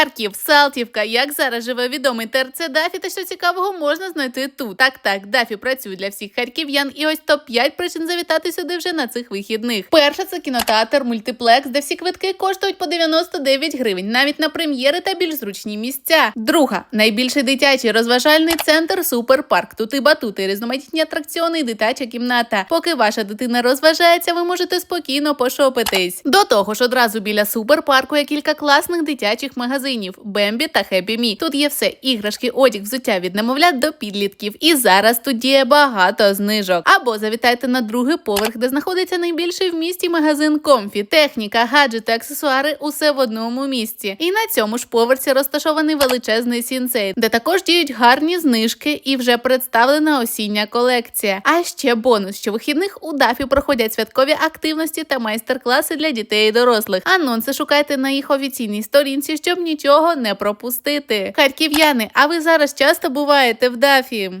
Харків, Салтівка. Як зараз живе відомий ТРЦ Дафі, та що цікавого можна знайти тут. Так, так, Дафі працює для всіх харків'ян, і ось топ 5 причин завітати сюди вже на цих вихідних. Перша це кінотеатр мультиплекс, де всі квитки коштують по 99 гривень, навіть на прем'єри та більш зручні місця. Друга найбільший дитячий розважальний центр Суперпарк. Тут і батути, різноманітні атракціони, і дитяча кімната. Поки ваша дитина розважається, ви можете спокійно пошопитись. До того ж, одразу біля суперпарку є кілька класних дитячих магазинів Бембі та Хеппі Мі. Тут є все: іграшки, одяг, взуття від немовлят до підлітків. І зараз тут діє багато знижок. Або завітайте на другий поверх, де знаходиться найбільший в місті магазин Комфі. Техніка, гаджети, аксесуари усе в одному місці. І на цьому ж поверсі розташований величезний сінцей, де також діють гарні знижки і вже представлена осіння колекція. А ще бонус, що вихідних у Дафі проходять святкові активності та майстер-класи для дітей і дорослих. Анонси шукайте на їх офіційній сторінці, щоб нічого не пропустити. Харків'яни, а ви зараз часто буваєте в Дафі?